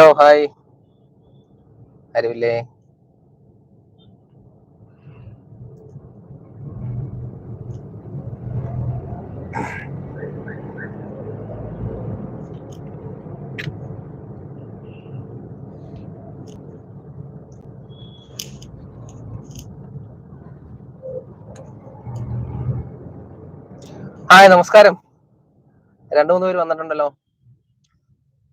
Hello hi. ആരുമില്ലേ hi നമസ്കാരം. രണ്ടു മൂന്ന് പേര് വന്നിട്ടുണ്ടല്ലോ.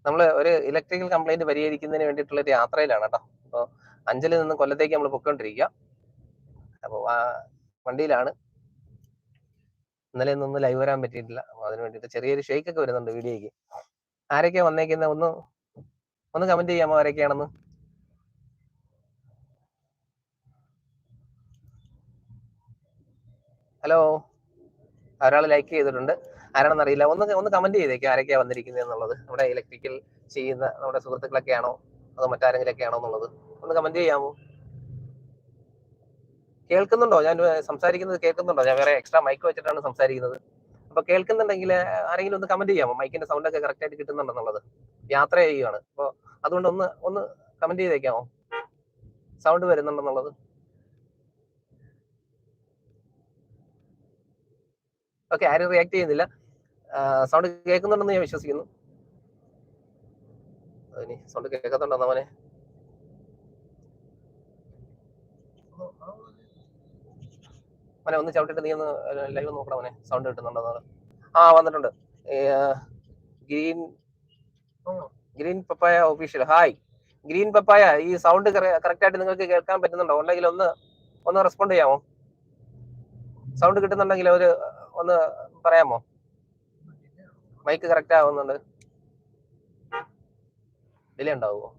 നമ്മൾ ഒരു ഇലക്ട്രിക്കൽ കംപ്ലൈന്റ് പരിഹരിക്കുന്നതിന് വേണ്ടിയിട്ടുള്ള ഒരു യാത്രയിലാണ് കേട്ടോ. അപ്പോൾ അഞ്ചലിൽ നിന്ന് കൊല്ലത്തേക്ക് നമ്മൾ പൊയ്ക്കൊണ്ടിരിക്കുക അപ്പോൾ ആ വണ്ടിയിലാണ്. ഇന്നലെ ഒന്നും ലൈവ് വരാൻ പറ്റിയിട്ടില്ല. അപ്പോൾ അതിന് വേണ്ടിയിട്ട് ചെറിയൊരു ഷെയ്ക്ക് ഒക്കെ വരുന്നുണ്ട് വീഡിയോയ്ക്ക്. ആരൊക്കെയാ വന്നേക്കുന്ന? ഒന്ന് ഒന്ന് കമന്റ് ചെയ്യാമോ? ആരൊക്കെയാണെന്ന്? ഹലോ ഒരാൾ ലൈക്ക് ചെയ്തിട്ടുണ്ട്. ആരാണെന്ന് അറിയില്ല ഒന്ന് ഒന്ന് കമന്റ് ചെയ്തേക്ക് ആരൊക്കെയാ വന്നിരിക്കുന്നത് എന്നുള്ളത്. നമ്മുടെ ഇലക്ട്രിക്കൽ ചെയ്യുന്ന നമ്മുടെ സുഹൃത്തുക്കളൊക്കെ ആണോ അതോ മറ്റാരെങ്കിലൊക്കെ ആണോ എന്നുള്ളത്. ഒന്ന് കമന്റ് ചെയ്യാമോ? കേൾക്കുന്നുണ്ടോ? ഞാൻ സംസാരിക്കുന്നത് കേൾക്കുന്നുണ്ടോ? ഞാൻ വേറെ എക്സ്ട്രാ മൈക്ക് വെച്ചിട്ടാണ് സംസാരിക്കുന്നത്. അപ്പൊ കേൾക്കുന്നുണ്ടെങ്കിൽ ആരെങ്കിലും ഒന്ന് കമന്റ് ചെയ്യാമോ? മൈക്കിന്റെ സൗണ്ട് ഒക്കെ കറക്റ്റ് ആയിട്ട് കിട്ടുന്നുണ്ടെന്നുള്ളത് യാത്ര ചെയ്യുകയാണ് അപ്പോൾ അതുകൊണ്ട് ഒന്ന് ഒന്ന് കമന്റ് ചെയ്തേക്കാമോ? സൗണ്ട് വരുന്നുണ്ടെന്നുള്ളത് ഓക്കെ ആരും റിയാക്ട് ചെയ്യുന്നില്ല. സൗണ്ട് കേൾക്കുന്നുണ്ടെന്ന് ഞാൻ വിശ്വസിക്കുന്നു. സൗണ്ട് കേൾക്കത്തുണ്ടോ അവനെ അവനെ ഒന്ന് ചവിട്ടിട്ട് നീ ഒന്ന് ലൈവ് നോക്കണം അവനെ സൗണ്ട് കിട്ടുന്നുണ്ടോ ആ വന്നിട്ടുണ്ട്. Green green papaya official hi green papaya ഈ സൗണ്ട് കറക്റ്റ് ആയിട്ട് നിങ്ങൾക്ക് കേൾക്കാൻ പറ്റുന്നുണ്ടോ? ഉണ്ടെങ്കിൽ ഒന്ന് ഒന്ന് റെസ്പോണ്ട് ചെയ്യാമോ? സൗണ്ട് കിട്ടുന്നുണ്ടെങ്കിൽ ഒരു ഒന്ന് പറയാമോ? മൈക്ക് കറക്റ്റ് ആവുന്നുണ്ട്. ഡിലേ ഉണ്ടാവുമോ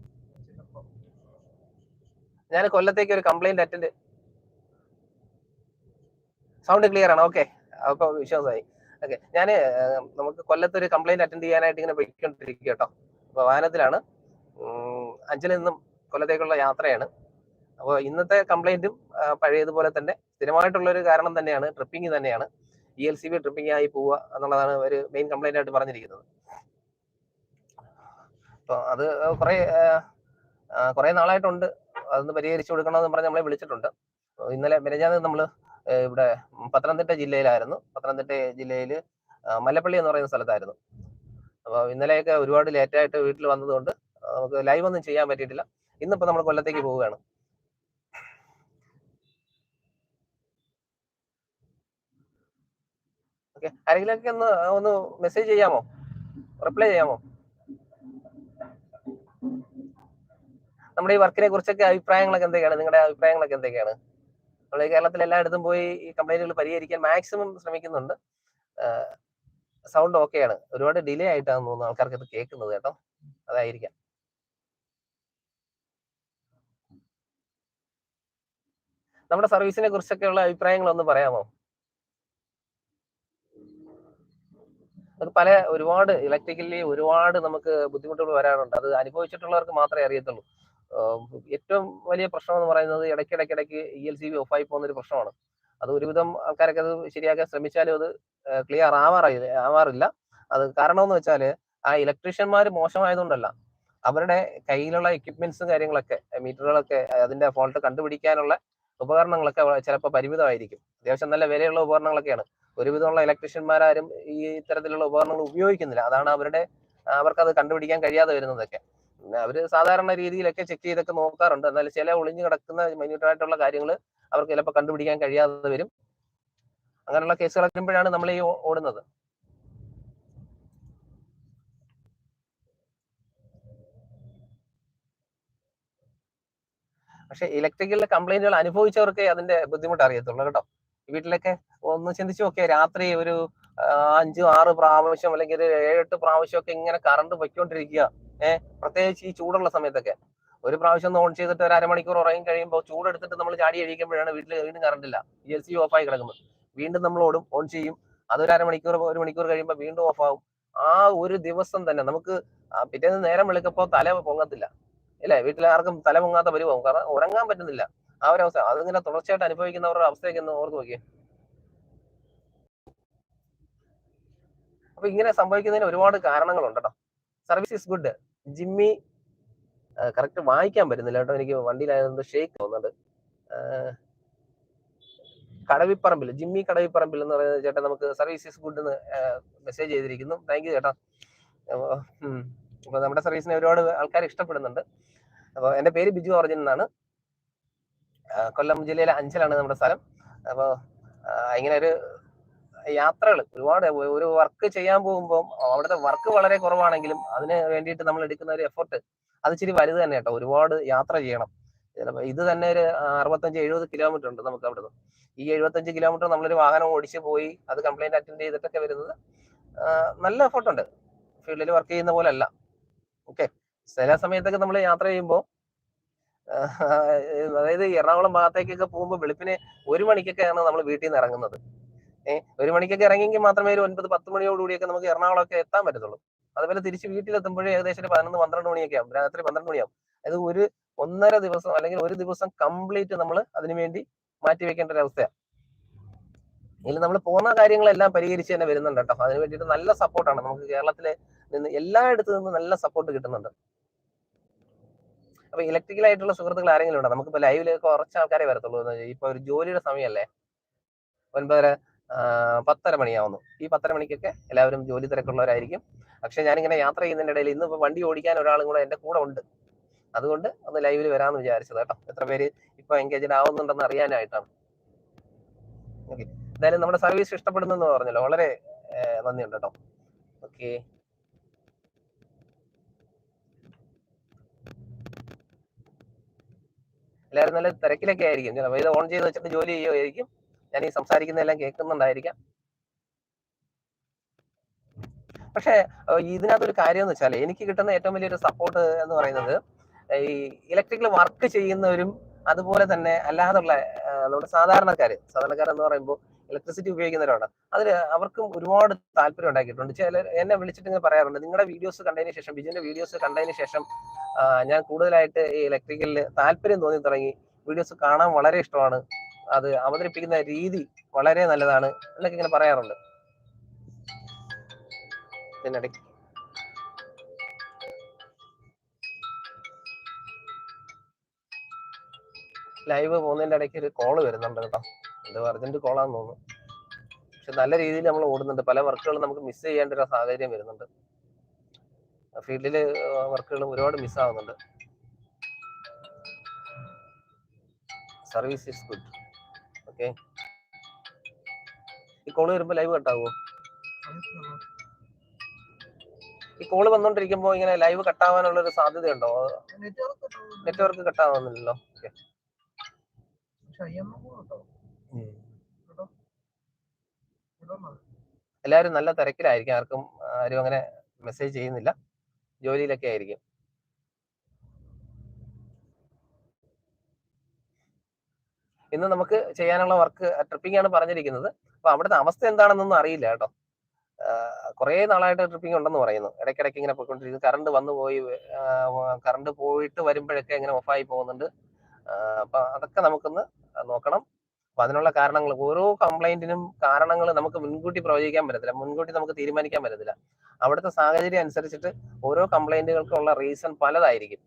ഞാൻ കൊല്ലത്തേക്ക് ഒരു കംപ്ലൈന്റ് അറ്റൻഡ് സൗണ്ട് ക്ലിയർ ആണ് ഓക്കെ അപ്പൊ വിശ്വാസമായി. ഓക്കെ ഞാൻ നമുക്ക് കൊല്ലത്ത് ഒരു കംപ്ലൈന്റ് അറ്റൻഡ് ചെയ്യാനായിട്ട് ഇങ്ങനെ പോയിക്കൊണ്ടിരിക്കുക കേട്ടോ അപ്പൊ വാഹനത്തിലാണ്. അഞ്ചലിൽ നിന്നും കൊല്ലത്തേക്കുള്ള യാത്രയാണ്. അപ്പോൾ ഇന്നത്തെ കംപ്ലൈന്റും പഴയതുപോലെ തന്നെ സ്ഥിരമായിട്ടുള്ള ഒരു കാരണം തന്നെയാണ് ട്രിപ്പിംഗ് തന്നെയാണ്. E L C B tripping ആയി പോവുക എന്നുള്ളതാണ് ഒരു മെയിൻ കംപ്ലൈന്റ് ആയിട്ട് പറഞ്ഞിരിക്കുന്നത്. അപ്പോൾ അത് കുറെ കുറെ നാളായിട്ടുണ്ട്. അതൊന്ന് പരിഹരിച്ചു കൊടുക്കണമെന്ന് പറഞ്ഞ് നമ്മളെ വിളിച്ചിട്ടുണ്ട്. ഇന്നലെ മെനഞ്ഞാന്ന് നമ്മൾ ഇവിടെ പത്തനംതിട്ട ജില്ലയിലായിരുന്നു. പത്തനംതിട്ട ജില്ലയിൽ മല്ലപ്പള്ളി എന്ന് പറയുന്ന സ്ഥലത്തായിരുന്നു. അപ്പോൾ ഇന്നലെയൊക്കെ ഒരുപാട് ലേറ്റായിട്ട് വീട്ടിൽ വന്നതുകൊണ്ട് നമുക്ക് ലൈവ് ഒന്നും ചെയ്യാൻ പറ്റിയിട്ടില്ല. ഇന്നിപ്പോൾ നമ്മൾ കൊല്ലത്തേക്ക് പോവുകയാണ്. ഓക്കെ ഒന്ന് ഒന്ന് മെസ്സേജ് ചെയ്യാമോ? റിപ്ലൈ ചെയ്യാമോ? നമ്മുടെ ഈ വർക്കിനെ കുറിച്ചൊക്കെ അഭിപ്രായങ്ങളൊക്കെ എന്തൊക്കെയാണ്? നിങ്ങളുടെ അഭിപ്രായങ്ങളൊക്കെ എന്തൊക്കെയാണ്? നമ്മൾ ഈ കേരളത്തിൽ എല്ലായിടത്തും പോയി ഈ കംപ്ലൈന്റുകൾ പരിഹരിക്കാൻ മാക്സിമം ശ്രമിക്കുന്നുണ്ട്. സൗണ്ട് ഓക്കെയാണ് ഒരുപാട് ഡിലേ ആയിട്ടാണ് തോന്നുന്നു ആൾക്കാർക്ക് ഇത് കേൾക്കുന്നത് കേട്ടോ. അതായിരിക്കാം. നമ്മുടെ സർവീസിനെ കുറിച്ചൊക്കെയുള്ള അഭിപ്രായങ്ങൾ ഒന്ന് പറയാമോ? അത് പല ഒരുപാട് ഇലക്ട്രിക്കലി ഒരുപാട് നമുക്ക് ബുദ്ധിമുട്ടുകൾ വരാറുണ്ട്. അത് അനുഭവിച്ചിട്ടുള്ളവർക്ക് മാത്രമേ അറിയത്തുള്ളൂ. ഏറ്റവും വലിയ പ്രശ്നം എന്ന് പറയുന്നത് ഇടയ്ക്കിടയ്ക്കിടയ്ക്ക് ഇ എൽ സി ബി ഓഫായി പോകുന്ന ഒരു പ്രശ്നമാണ്. അത് ഒരുവിധം ആൾക്കാരൊക്കെ അത് ശരിയാക്കാൻ ശ്രമിച്ചാലും അത് ക്ലിയർ ആവാറില്ല ആവാറില്ല. അത് കാരണം എന്ന് വെച്ചാൽ ആ ഇലക്ട്രീഷ്യന്മാർ മോശമായതുകൊണ്ടല്ല. അവരുടെ കയ്യിലുള്ള എക്യുപ്മെന്റ്സും കാര്യങ്ങളൊക്കെ മീറ്ററുകളൊക്കെ അതിന്റെ ഫോൾട്ട് കണ്ടുപിടിക്കാനുള്ള ഉപകരണങ്ങളൊക്കെ ചിലപ്പോൾ പരിമിതമായിരിക്കും. അത്യാവശ്യം നല്ല വിലയുള്ള ഉപകരണങ്ങളൊക്കെയാണ്. ഒരുവിധമുള്ള ഇലക്ട്രീഷ്യന്മാരാരും ഈ ഇത്തരത്തിലുള്ള ഉപകരണങ്ങൾ ഉപയോഗിക്കുന്നില്ല. അതാണ് അവരുടെ അവർക്കത് കണ്ടുപിടിക്കാൻ കഴിയാതെ വരുന്നതൊക്കെ. അവർ സാധാരണ രീതിയിലൊക്കെ ചെക്ക് ചെയ്തൊക്കെ നോക്കാറുണ്ട്. എന്നാൽ ചില ഒളിഞ്ഞു കിടക്കുന്ന മൈന്യൂട്ടായിട്ടുള്ള കാര്യങ്ങൾ അവർക്ക് ചിലപ്പോൾ കണ്ടുപിടിക്കാൻ കഴിയാതെ വരും. അങ്ങനെയുള്ള കേസുകൾ വരുമ്പോഴാണ് നമ്മൾ ഈ ഓടുന്നത്. പക്ഷെ ഇലക്ട്രിക്കലിലെ കംപ്ലൈന്റുകൾ അനുഭവിച്ചവർക്കേ അതിന്റെ ബുദ്ധിമുട്ട് അറിയത്തുള്ളൂ കേട്ടോ. വീട്ടിലൊക്കെ ഒന്ന് ചിന്തിച്ചു നോക്കിയ രാത്രി ഒരു അഞ്ചു ആറ് പ്രാവശ്യം അല്ലെങ്കിൽ ഒരു ഏഴെട്ട് പ്രാവശ്യം ഒക്കെ ഇങ്ങനെ കറണ്ട് പൊയ്ക്കൊണ്ടിരിക്കുക. ഏഹ് പ്രത്യേകിച്ച് ഈ ചൂടുള്ള സമയത്തൊക്കെ. ഒരു പ്രാവശ്യം ഓൺ ചെയ്തിട്ട് ഒരു അരമണിക്കൂർ ഉറങ്ങി കഴിയുമ്പോൾ ചൂടെടുത്തിട്ട് നമ്മൾ ചാടി കഴിക്കുമ്പോഴാണ് വീട്ടിൽ വീണ്ടും കറണ്ട് ഇല്ല ഇ എൽ സി ഓഫ് ആയി കിടക്കുന്നത് വീണ്ടും നമ്മൾ ഓടും ഓൺ ചെയ്യും. അതൊരു അരമണിക്കൂർ ഒരു മണിക്കൂർ കഴിയുമ്പോൾ വീണ്ടും ഓഫ് ആവും. ആ ഒരു ദിവസം തന്നെ നമുക്ക് പിറ്റേന്ന് നേരം വിളിക്കപ്പോ തല പൊങ്ങത്തില്ല. ഇല്ലേ? വീട്ടിൽ ആർക്കും തല പൊങ്ങാത്ത പരിപാടി കാരണം ഉറങ്ങാൻ പറ്റുന്നില്ല. ആ ഒരു അവസ്ഥ. അതിങ്ങനെ തുടർച്ചയായിട്ട് അനുഭവിക്കുന്നവരുടെ അവസ്ഥയൊക്കെ ഒന്ന് ഓർത്ത് നോക്കിയേ. അപ്പൊ ഇങ്ങനെ സംഭവിക്കുന്നതിന് ഒരുപാട് കാരണങ്ങളുണ്ട് കേട്ടോ service is good Jimmy correct വായിക്കാൻ പറ്റുന്നില്ല കേട്ടോ. എനിക്ക് വണ്ടിയിലായതുകൊണ്ട് ഷേക്ക് തോന്നുന്നുണ്ട്. കടവിപ്പറമ്പിൽ ജിമ്മി കടവിപ്പറമ്പിൽ എന്ന് പറയുന്ന ചേട്ടൻ നമുക്ക് സർവീസ് ഇസ് ഗുഡ് എന്ന് മെസ്സേജ് ചെയ്തിരിക്കുന്നു. താങ്ക് യു ചേട്ടാ. അപ്പൊ നമ്മുടെ സർവീസിനെ ഒരുപാട് ആൾക്കാർ ഇഷ്ടപ്പെടുന്നുണ്ട്. അപ്പോൾ എന്റെ പേര് ബിജു ഓർജിൻ എന്നാണ്. കൊല്ലം ജില്ലയിലെ അഞ്ചലാണ് നമ്മുടെ സ്ഥലം. അപ്പോൾ ഇങ്ങനെ ഒരു യാത്രകൾ ഒരുപാട് ഒരു വർക്ക് ചെയ്യാൻ പോകുമ്പോൾ അവിടുത്തെ വർക്ക് വളരെ കുറവാണെങ്കിലും അതിന് വേണ്ടിയിട്ട് നമ്മൾ എടുക്കുന്ന ഒരു എഫർട്ട് അത് ഇച്ചിരി വലുത് തന്നെ കേട്ടോ. ഒരുപാട് യാത്ര ചെയ്യണം. ചിലപ്പോൾ ഇത് തന്നെ ഒരു അറുപത്തഞ്ച് എഴുപത് കിലോമീറ്റർ ഉണ്ട് നമുക്ക് അവിടുന്ന്. ഈ എഴുപത്തഞ്ച് കിലോമീറ്റർ നമ്മളൊരു വാഹനം ഓടിച്ച് പോയി അത് കംപ്ലൈന്റ് അറ്റൻഡ് ചെയ്തിട്ടൊക്കെ വരുന്നത് നല്ല എഫർട്ട് ഉണ്ട്. ഫീൽഡിൽ വർക്ക് ചെയ്യുന്ന പോലെ അല്ല ഓക്കെ. ചില സമയത്തൊക്കെ നമ്മൾ യാത്ര ചെയ്യുമ്പോൾ അതായത് എറണാകുളം ഭാഗത്തേക്കൊക്കെ പോകുമ്പോൾ വെളുപ്പിന് ഒരു മണിക്കൊക്കെയാണ് നമ്മൾ വീട്ടിൽ നിന്ന് ഇറങ്ങുന്നത് ഒരു മണിക്കൊക്കെ ഇറങ്ങിയെങ്കിൽ മാത്രമേ ഒരു ഒൻപത് പത്ത് മണിയോടുകൂടിയൊക്കെ നമുക്ക് എറണാകുളമൊക്കെ എത്താൻ പറ്റത്തുള്ളൂ. അതുപോലെ തിരിച്ച് വീട്ടിലെത്തുമ്പോഴേ ഏകദേശം ഒരു പതിനൊന്ന് പന്ത്രണ്ട് മണിയൊക്കെ ആവും രാത്രി പന്ത്രണ്ട് മണിയാവും. അത് ഒരു ഒന്നര ദിവസം അല്ലെങ്കിൽ ഒരു ദിവസം കംപ്ലീറ്റ് നമ്മൾ അതിനുവേണ്ടി മാറ്റി വെക്കേണ്ട ഒരു അവസ്ഥയാണ് ഇതിൽ നമ്മൾ പോകുന്ന കാര്യങ്ങളെല്ലാം പരിഹരിച്ച് തന്നെ വരുന്നുണ്ട് കേട്ടോ. അതിന് വേണ്ടിയിട്ട് നല്ല സപ്പോർട്ടാണ്. നമുക്ക് കേരളത്തിലെ നിന്ന് എല്ലായിടത്തു നിന്നും നല്ല സപ്പോർട്ട് കിട്ടുന്നുണ്ട്. അപ്പൊ ഇലക്ട്രിക്കൽ ആയിട്ടുള്ള സുഹൃത്തുക്കൾ ആരെങ്കിലും ഉണ്ടോ? നമുക്കിപ്പോ ലൈവിലൊക്കെ കുറച്ച് ആൾക്കാരെ വരത്തുള്ളൂ. ഇപ്പൊ ഒരു ജോലിയുടെ സമയമല്ലേ? ഒൻപതര പത്തര മണിയാവുന്നു. ഈ പത്തര മണിക്കൊക്കെ എല്ലാവരും ജോലി തിരക്കുള്ളവരായിരിക്കും. പക്ഷെ ഞാനിങ്ങനെ യാത്ര ചെയ്യുന്നതിന്റെ ഇടയിൽ ഇന്ന് വണ്ടി ഓടിക്കാൻ ഒരാളും കൂടെ എന്റെ കൂടെ ഉണ്ട്. അതുകൊണ്ട് ഒന്ന് ലൈവിൽ വരാമെന്ന് വിചാരിച്ചത് കേട്ടോ. എത്ര പേര് ഇപ്പൊ എൻഗേജ്ഡ് ആവുന്നുണ്ടെന്ന് അറിയാനായിട്ടാണ്. ഓക്കെ. എന്തായാലും നമ്മുടെ സർവീസ് ഇഷ്ടപ്പെടുന്നു എന്ന് പറഞ്ഞല്ലോ. വളരെ നന്ദിയുണ്ട് കേട്ടോ. ഓക്കെ. എല്ലാവരും നല്ല തിരക്കിലൊക്കെ ആയിരിക്കും. ഓൺ ചെയ്ത് വെച്ചിട്ട് ജോലി ചെയ്യുമായിരിക്കും ഞാൻ ഈ സംസാരിക്കുന്നതെല്ലാം കേൾക്കുന്നുണ്ടായിരിക്കാം. പക്ഷെ ഇതിനകത്തൊരു കാര്യം എന്ന് വെച്ചാൽ എനിക്ക് കിട്ടുന്ന ഏറ്റവും വലിയൊരു സപ്പോർട്ട് എന്ന് പറയുന്നത് ഈ ഇലക്ട്രിക്കൽ വർക്ക് ചെയ്യുന്നവരും അതുപോലെ തന്നെ അല്ലാതുള്ള നമ്മുടെ സാധാരണക്കാർ സാധാരണക്കാർ എന്ന് പറയുമ്പോൾ ഇലക്ട്രിസിറ്റി ഉപയോഗിക്കുന്നവരാണ് അതിൽ അവർക്കും ഒരുപാട് താല്പര്യം ഉണ്ടാക്കിയിട്ടുണ്ട്. ചില എന്നെ വിളിച്ചിട്ട് ഇങ്ങനെ പറയാറുണ്ട് നിങ്ങളുടെ വീഡിയോസ് കണ്ടതിന് ശേഷം ബിജുവിന്റെ വീഡിയോസ് കണ്ടതിന് ശേഷം ഞാൻ കൂടുതലായിട്ട് ഈ ഇലക്ട്രിക്കലിൽ താല്പര്യം തോന്നി തുടങ്ങി. വീഡിയോസ് കാണാൻ വളരെ ഇഷ്ടമാണ്. അത് അവതരിപ്പിക്കുന്ന രീതി വളരെ നല്ലതാണ് എന്നൊക്കെ ഇങ്ങനെ പറയാറുണ്ട്. ലൈവ് പോകുന്നതിന്റെ ഇടയ്ക്ക് ഒരു കോൾ വരുന്നുണ്ട് കേട്ടോ. ഇത് അർജന്റ് കോളാന്ന് തോന്നുന്നു. പക്ഷെ നല്ല രീതിയിൽ നമ്മൾ ഓടുന്നുണ്ട്. പല വർക്കുകളും നമുക്ക് മിസ് ചെയ്യേണ്ട ഒരു സാഹചര്യം വരുന്നുണ്ട്. ഫീൽഡിൽ വർക്കുകൾ ഒരുപാട് മിസ്സാവുന്നുണ്ട് സർവീസ് ഇസ് ഗുഡ് ഓക്കെ. ഈ കോൾ വരുമ്പോ ലൈവ് കട്ടാവോ ഈ കോൾ വന്നോണ്ടിരിക്കുമ്പോ ഇങ്ങനെ ലൈവ് കട്ടാവാനുള്ള ഒരു സാധ്യതയുണ്ടോ? നെറ്റ്വർക്ക് കട്ടാവുന്നില്ലല്ലോ എല്ലാവരും നല്ല തിരക്കിലായിരിക്കും. ആർക്കും ആരും അങ്ങനെ മെസ്സേജ് ചെയ്യുന്നില്ല. ജോലിയിലൊക്കെ ആയിരിക്കും. ഇന്ന് നമുക്ക് ചെയ്യാനുള്ള വർക്ക് ട്രിപ്പിംഗ് ആണ് പറഞ്ഞിരിക്കുന്നത്. അപ്പൊ അവിടുത്തെ അവസ്ഥ എന്താണെന്നൊന്നും അറിയില്ല കേട്ടോ. കുറെ നാളായിട്ട് ട്രിപ്പിംഗ് ഉണ്ടെന്ന് പറയുന്നു. ഇടയ്ക്കിടയ്ക്ക് ഇങ്ങനെ പോയിക്കൊണ്ടിരിക്കുന്നു. കറണ്ട് വന്നു പോയി കറണ്ട് പോയിട്ട് വരുമ്പോഴൊക്കെ ഇങ്ങനെ ഓഫായി പോകുന്നുണ്ട്. അപ്പൊ അതൊക്കെ നമുക്കൊന്ന് നോക്കണം. അപ്പൊ അതിനുള്ള കാരണങ്ങൾ ഓരോ കംപ്ലൈന്റിനും കാരണങ്ങൾ നമുക്ക് മുൻകൂട്ടി പ്രവചിക്കാൻ പറ്റത്തില്ല. മുൻകൂട്ടി നമുക്ക് തീരുമാനിക്കാൻ പറ്റത്തില്ല. അവിടുത്തെ സാഹചര്യം അനുസരിച്ചിട്ട് ഓരോ കംപ്ലൈന്റുകൾക്കുള്ള റീസൺ പലതായിരിക്കും.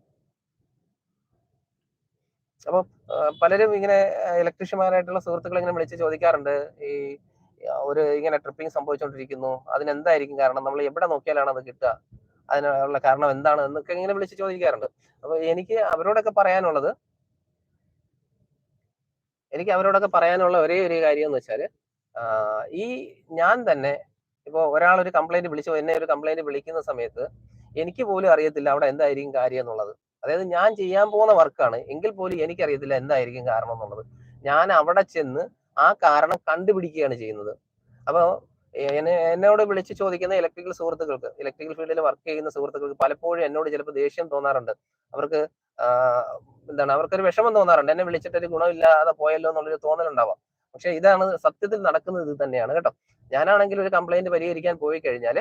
അപ്പൊ പലരും ഇങ്ങനെ ഇലക്ട്രീഷ്യന്മാരായിട്ടുള്ള സുഹൃത്തുക്കൾ ഇങ്ങനെ വിളിച്ച് ചോദിക്കാറുണ്ട് ഈ ഒരു ഇങ്ങനെ ട്രിപ്പിംഗ് സംഭവിച്ചുകൊണ്ടിരിക്കുന്നു അതിനെന്തായിരിക്കും കാരണം? നമ്മൾ എവിടെ നോക്കിയാലാണ് അത് കിട്ടുക? അതിനുള്ള കാരണം എന്താണ്? എന്നൊക്കെ ഇങ്ങനെ വിളിച്ച് ചോദിക്കാറുണ്ട്. അപ്പൊ എനിക്ക് അവരോടൊക്കെ പറയാനുള്ളത് എനിക്ക് അവരോടൊക്കെ പറയാനുള്ള ഒരേ ഒരു കാര്യം എന്ന് വെച്ചാൽ ഈ ഞാൻ തന്നെ ഇപ്പൊ ഒരാൾ ഒരു കംപ്ലൈന്റ് വിളിച്ചു എന്നെ ഒരു കംപ്ലൈന്റ് വിളിക്കുന്ന സമയത്ത് എനിക്ക് പോലും അറിയത്തില്ല അവിടെ എന്തായിരിക്കും കാര്യം എന്നുള്ളത്. അതായത് ഞാൻ ചെയ്യാൻ പോകുന്ന വർക്കാണ് എങ്കിൽ പോലും എനിക്കറിയത്തില്ല എന്തായിരിക്കും കാരണം എന്നുള്ളത്. ഞാൻ അവിടെ ചെന്ന് ആ കാരണം കണ്ടുപിടിക്കുകയാണ് ചെയ്യുന്നത്. അപ്പോൾ എന്നോട് വിളിച്ച് ചോദിക്കുന്ന ഇലക്ട്രിക്കൽ സുഹൃത്തുക്കൾക്ക് ഇലക്ട്രിക്കൽ ഫീൽഡിൽ വർക്ക് ചെയ്യുന്ന സുഹൃത്തുക്കൾക്ക് പലപ്പോഴും എന്നോട് ചിലപ്പോൾ ദേഷ്യം തോന്നാറുണ്ട്. അവർക്ക് എന്താണ് അവർക്കൊരു വിഷമം തോന്നാറുണ്ട്. എന്നെ വിളിച്ചിട്ട് ഒരു ഗുണമില്ലാതെ പോയല്ലോ എന്നുള്ളൊരു തോന്നലുണ്ടാവാം. പക്ഷെ ഇതാണ് സത്യത്തിൽ നടക്കുന്നത് ഇത് തന്നെയാണ് കേട്ടോ. ഞാനാണെങ്കിൽ ഒരു കംപ്ലൈന്റ് പരിഹരിക്കാൻ പോയി കഴിഞ്ഞാൽ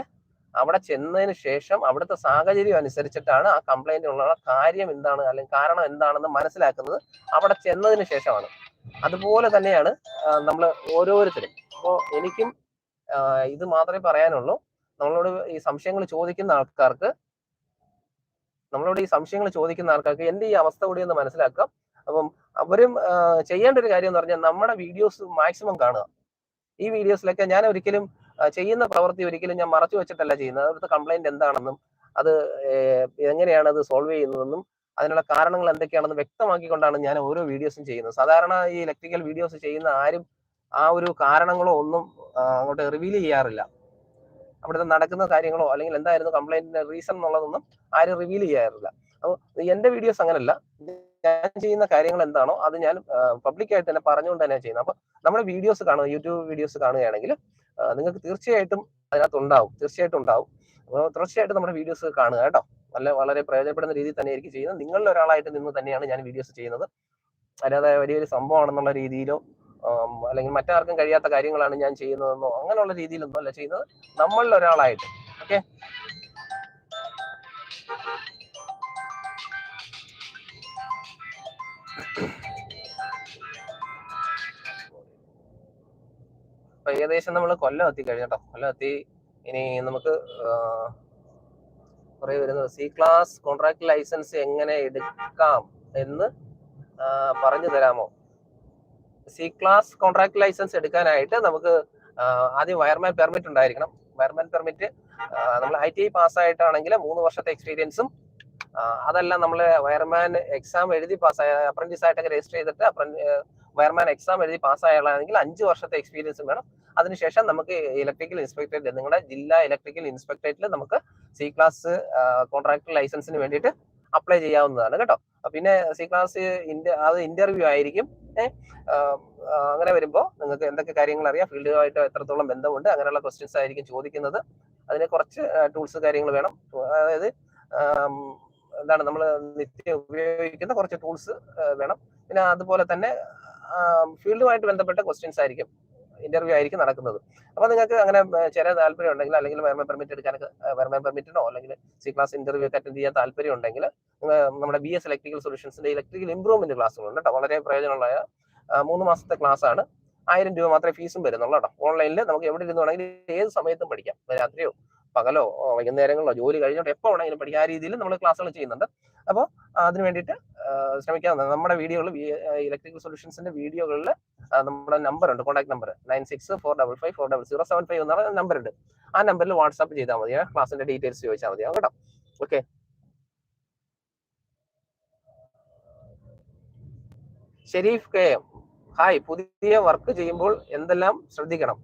അവിടെ ചെന്നതിന് ശേഷം അവിടുത്തെ സാഹചര്യം അനുസരിച്ചിട്ടാണ് ആ കംപ്ലൈന്റ് ഉള്ള കാര്യം എന്താണ് അല്ലെങ്കിൽ കാരണം എന്താണെന്ന് മനസ്സിലാക്കുന്നത് അവിടെ ചെന്നതിന് ശേഷമാണ്. അതുപോലെ തന്നെയാണ് നമ്മൾ ഓരോരുത്തരും. അപ്പോൾ എനിക്കും ഇത് മാത്രമേ പറയാനുള്ളൂ. നമ്മളോട് ഈ സംശയങ്ങൾ ചോദിക്കുന്ന ആൾക്കാർക്ക് നമ്മളോട് ഈ സംശയങ്ങൾ ചോദിക്കുന്ന ആൾക്കാർക്ക് എന്റെ ഈ അവസ്ഥ കൂടി ഒന്ന് മനസ്സിലാക്കാം. അപ്പം അവരും ചെയ്യേണ്ട ഒരു കാര്യം എന്ന് പറഞ്ഞാൽ നമ്മുടെ വീഡിയോസ് മാക്സിമം കാണുക. ഈ വീഡിയോസിലൊക്കെ ഞാൻ ഒരിക്കലും ചെയ്യുന്ന പ്രവൃത്തി ഒരിക്കലും ഞാൻ മറച്ചു വെച്ചിട്ടല്ല ചെയ്യുന്നത്. അവിടുത്തെ കംപ്ലൈന്റ് എന്താണെന്നും അത് എങ്ങനെയാണ് അത് സോൾവ് ചെയ്യുന്നതെന്നും അതിനുള്ള കാരണങ്ങൾ എന്തൊക്കെയാണെന്ന് വ്യക്തമാക്കിക്കൊണ്ടാണ് ഞാൻ ഓരോ വീഡിയോസും ചെയ്യുന്നത്. സാധാരണ ഈ ഇലക്ട്രിക്കൽ വീഡിയോസ് ചെയ്യുന്ന ആരും ആ ഒരു കാരണങ്ങളോ ഒന്നും അങ്ങോട്ട് റിവീൽ ചെയ്യാറില്ല. അവിടുത്തെ നടക്കുന്ന കാര്യങ്ങളോ അല്ലെങ്കിൽ എന്തായിരുന്നു കംപ്ലൈന്റിന്റെ റീസൺ എന്നുള്ളതൊന്നും ആരും റിവീൽ ചെയ്യാറില്ല. അപ്പോൾ എന്റെ വീഡിയോസ് അങ്ങനല്ല. ഞാൻ ചെയ്യുന്ന കാര്യങ്ങൾ എന്താണോ അത് ഞാൻ പബ്ലിക്കായിട്ട് തന്നെ പറഞ്ഞുകൊണ്ട് തന്നെ ചെയ്യുന്നത്. അപ്പൊ നമ്മുടെ വീഡിയോസ് കാണുക യൂട്യൂബ് വീഡിയോസ് കാണുകയാണെങ്കിൽ നിങ്ങൾക്ക് തീർച്ചയായിട്ടും അതിനകത്ത് ഉണ്ടാവും തീർച്ചയായിട്ടും ഉണ്ടാവും അപ്പോൾ തീർച്ചയായിട്ടും നമ്മുടെ വീഡിയോസ് കാണുക കേട്ടോ. നല്ല വളരെ പ്രയോജനപ്പെടുന്ന രീതിയിൽ തന്നെ ആയിരിക്കും ചെയ്യുന്നത്. നിങ്ങളിൽ ഒരാളായിട്ട് നിന്ന് തന്നെയാണ് ഞാൻ വീഡിയോസ് ചെയ്യുന്നത്. അല്ലാതെ വലിയൊരു സംഭവമാണെന്നുള്ള രീതിയിലോ അല്ലെങ്കിൽ മറ്റാർക്കും കഴിയാത്ത കാര്യങ്ങളാണ് ഞാൻ ചെയ്യുന്നതെന്നോ അങ്ങനെയുള്ള രീതിയിലൊന്നും അല്ല ചെയ്യുന്നത്. നമ്മളിൽ ഒരാളായിട്ട് ഓക്കെ? ഏകദേശം നമ്മൾ കൊല്ലം എത്തി കഴിഞ്ഞോ കൊല്ലം എത്തി. ഇനി നമുക്ക് കുറെ വരുന്നത്. സി ക്ലാസ് കോൺട്രാക്ട് ലൈസൻസ് എങ്ങനെ എടുക്കാം എന്ന് പറഞ്ഞു തരാമോ? സി ക്ലാസ് കോൺട്രാക്ട് ലൈസൻസ് എടുക്കാനായിട്ട് നമുക്ക് ആദ്യം വയർമാൻ പെർമിറ്റ് ഉണ്ടായിരിക്കണം. വയർമാൻ പെർമിറ്റ് നമ്മൾ ഐ ടി ഐ പാസ്സായിട്ടാണെങ്കിൽ മൂന്ന് വർഷത്തെ എക്സ്പീരിയൻസും അതെല്ലാം നമ്മൾ വയർമാൻ എക്സാം എഴുതി പാസ്സായ അപ്രന്റീസ് ആയിട്ടൊക്കെ രജിസ്റ്റർ ചെയ്തിട്ട് വയർമാൻ എക്സാം എഴുതി പാസ്സായാളാണെങ്കിൽ അഞ്ച് വർഷത്തെ എക്സ്പീരിയൻസും വേണം. അതിനുശേഷം നമുക്ക് ഇലക്ട്രിക്കൽ ഇൻസ്പെക്ടറേറ്റ് നിങ്ങളുടെ ജില്ലാ ഇലക്ട്രിക്കൽ ഇൻസ്പെക്ടറേറ്റിൽ നമുക്ക് സി ക്ലാസ് കോൺട്രാക്ട് ലൈസൻസിന് വേണ്ടിയിട്ട് അപ്ലൈ ചെയ്യാവുന്നതാണ് കേട്ടോ. പിന്നെ സി ക്ലാസ് അത് ഇന്റർവ്യൂ ആയിരിക്കും. അങ്ങനെ വരുമ്പോൾ നിങ്ങൾക്ക് എന്തൊക്കെ കാര്യങ്ങൾ അറിയാം. ഫീൽഡുമായിട്ട് എത്രത്തോളം ബന്ധമുണ്ട്. അങ്ങനെയുള്ള ക്വസ്റ്റ്യൻസ് ആയിരിക്കും ചോദിക്കുന്നത്. അതിന് കുറച്ച് ടൂൾസ് കാര്യങ്ങൾ വേണം. അതായത് എന്താണ് നമ്മൾ നിത്യം ഉപയോഗിക്കുന്ന കുറച്ച് ടൂൾസ് വേണം. പിന്നെ അതുപോലെ തന്നെ ഫീൽഡുമായിട്ട് ബന്ധപ്പെട്ട ക്വസ്റ്റ്യൻസ് ആയിരിക്കും ഇന്റർവ്യൂ ആയിരിക്കും നടക്കുന്നത്. അപ്പൊ നിങ്ങൾക്ക് അങ്ങനെ ചേരാൻ താല്പര്യം ഉണ്ടെങ്കിൽ അല്ലെങ്കിൽ വയർമാൻ പെർമിറ്റ് എടുക്കാനൊക്കെ വയർമാൻ പെർമിറ്റിനോ അല്ലെങ്കിൽ സി ക്ലാസ് ഇന്റർവ്യൂ ഒക്കെ അറ്റൻഡ് ചെയ്യാൻ താല്പര്യം ഉണ്ടെങ്കിൽ നമ്മുടെ ബി എസ് ഇലക്ട്രിക്കൽ സൊല്യൂഷൻസിന്റെ ഇലക്ട്രിക്കൽ ഇംപ്രൂവ്മെന്റ് ക്ലാസ്സുകളുണ്ട് കേട്ടോ വളരെ പ്രയോജനമുള്ള മൂന്ന് മാസത്തെ ക്ലാസ് ആണ്. ആയിരം രൂപ മാത്രമേ ഫീസും വരുന്നുള്ളൂ കേട്ടോ ഓൺലൈനിൽ നമുക്ക് എവിടെ ഇരുന്ന് വേണമെങ്കിൽ ഏത് സമയത്തും പഠിക്കാം. രാത്രിയോ പകലോ വൈകുന്നേരങ്ങളോ ജോലി കഴിഞ്ഞിട്ട് എപ്പോൾ വേണമെങ്കിലും പഠിക്കാം. ആ രീതിയിൽ നമ്മൾ ക്ലാസ്സുകൾ ചെയ്യുന്നുണ്ട്. അപ്പോൾ അതിന് വേണ്ടിയിട്ട് ശ്രമിക്കാവുന്നതാണ്. നമ്മുടെ വീഡിയോകൾ ഇലക്ട്രിക്കൽ സൊല്യൂഷൻസിന്റെ വീഡിയോകളിൽ നമ്മുടെ നമ്പർ ഉണ്ട് contact number nine six four double five four double zero seven five എന്ന നമ്പർ ഉണ്ട് ആ നമ്പറിൽ വാട്സാപ്പ് ചെയ്താൽ മതി ക്ലാസ്സിന്റെ ഡീറ്റെയിൽസ് ചോദിച്ചാൽ മതി. കേട്ടോ? ഓക്കെ. Sharif K hi. പുതിയ വർക്ക് ചെയ്യുമ്പോൾ എന്തെല്ലാം ശ്രദ്ധിക്കണം?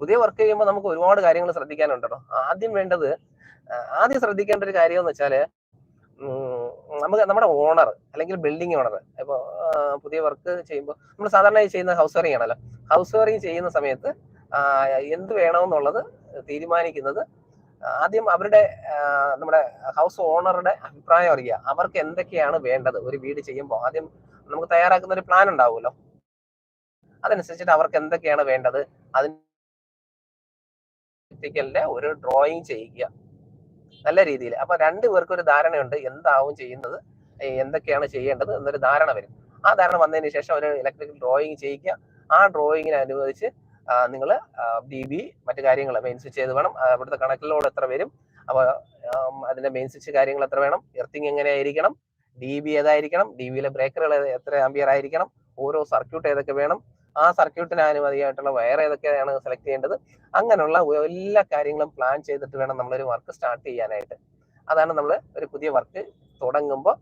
പുതിയ വർക്ക് ചെയ്യുമ്പോൾ നമുക്ക് ഒരുപാട് കാര്യങ്ങൾ ശ്രദ്ധിക്കാനുണ്ടല്ലോ. ആദ്യം വേണ്ടത് ആദ്യം ശ്രദ്ധിക്കേണ്ട ഒരു കാര്യം എന്ന് വെച്ചാൽ നമുക്ക് നമ്മുടെ ഓണർ അല്ലെങ്കിൽ ബിൽഡിംഗ് ഓണർ ഇപ്പൊ പുതിയ വർക്ക് ചെയ്യുമ്പോൾ നമ്മൾ സാധാരണ ചെയ്യുന്ന ഹൗസ് വെയറിംഗ് ആണല്ലോ. ഹൗസ് വെയറിംഗ് ചെയ്യുന്ന സമയത്ത് എന്ത് വേണമെന്നുള്ളത് തീരുമാനിക്കുന്നത് ആദ്യം അവരുടെ നമ്മുടെ ഹൗസ് ഓണറുടെ അഭിപ്രായം അറിയുക. അവർക്ക് എന്തൊക്കെയാണ് വേണ്ടത്? ഒരു വീട് ചെയ്യുമ്പോൾ ആദ്യം നമുക്ക് തയ്യാറാക്കുന്ന ഒരു പ്ലാൻ ഉണ്ടാവുമല്ലോ. അതനുസരിച്ചിട്ട് അവർക്ക് എന്തൊക്കെയാണ് വേണ്ടത്? അതിന് ഒരു ഡ്രോയിങ് ചെയ്യുക. നല്ല രീതിയിൽ അപ്പൊ രണ്ടുപേർക്കും ഒരു ധാരണയുണ്ട് എന്താവും ചെയ്യുന്നത് എന്തൊക്കെയാണ് ചെയ്യേണ്ടത് എന്നൊരു ധാരണ വരും. ആ ധാരണ വന്നതിന് ശേഷം ഒരു ഇലക്ട്രിക്കൽ ഡ്രോയിങ് ചെയ്യിക്കുക ആ ഡ്രോയിങ്ങിനെ അനുവദിച്ച് നിങ്ങൾ ഡി ബി മറ്റു കാര്യങ്ങൾ മെയിൻ സ്വിച്ച് ചെയ്ത് വേണം ഇവിടുത്തെ കണക്കിലോട് എത്ര വരും അപ്പൊ അതിന്റെ മെയിൻ സ്വിച്ച് കാര്യങ്ങൾ എത്ര വേണം എർത്തിങ് എങ്ങനെയായിരിക്കണം ഡി ബി ഏതായിരിക്കണം ഡി ബിയിലെ ബ്രേക്കറുകൾ എത്ര ആംബിയർ ആയിരിക്കണം ഓരോ സർക്യൂട്ട് ഏതൊക്കെ വേണം ആ സർക്യൂട്ടിന് അനുമതിയായിട്ടുള്ള വയർ ഏതൊക്കെയാണ് സെലക്ട് ചെയ്യേണ്ടത്? അങ്ങനെയുള്ള എല്ലാ കാര്യങ്ങളും പ്ലാൻ ചെയ്തിട്ട് വേണം നമ്മളൊരു വർക്ക് സ്റ്റാർട്ട് ചെയ്യാനായിട്ട്. അതാണ് നമ്മൾ ഒരു പുതിയ വർക്ക് തുടങ്ങുമ്പോൾ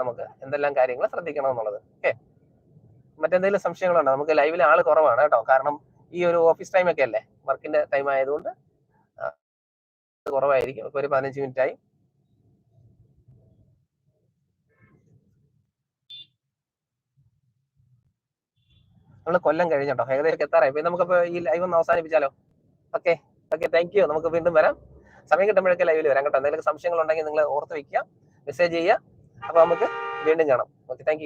നമുക്ക് എന്തെല്ലാം കാര്യങ്ങൾ ശ്രദ്ധിക്കണം എന്നുള്ളത് ഓക്കെ മറ്റെന്തെങ്കിലും സംശയങ്ങളുണ്ടോ? നമുക്ക് ലൈവിൽ ആൾ കുറവാണ് കേട്ടോ. കാരണം ഈ ഒരു ഓഫീസ് ടൈമൊക്കെ അല്ലേ? വർക്കിന്റെ ടൈം ആയതുകൊണ്ട് കുറവായിരിക്കും. ഒരു പതിനഞ്ച് മിനിറ്റ് ആയി. നമ്മൾ കൊല്ലം കഴിഞ്ഞോ ഏകദേശം എത്താറായി. പിന്നെ നമുക്കിപ്പോ ഈ ലൈവ് ഒന്ന് അവസാനിപ്പിച്ചാലോ? ഓക്കെ ഓക്കെ താങ്ക് യു നമുക്ക് വീണ്ടും വരാം. സമയം കിട്ടുമ്പോഴൊക്കെ ലൈവിൽ വരാം കേട്ടോ. എന്തെങ്കിലും സംശയങ്ങൾ ഉണ്ടെങ്കിൽ നിങ്ങൾ ഓർത്ത് വെക്കുക മെസ്സേജ് ചെയ്യുക. അപ്പൊ നമുക്ക് വീണ്ടും കാണാം. Okay thank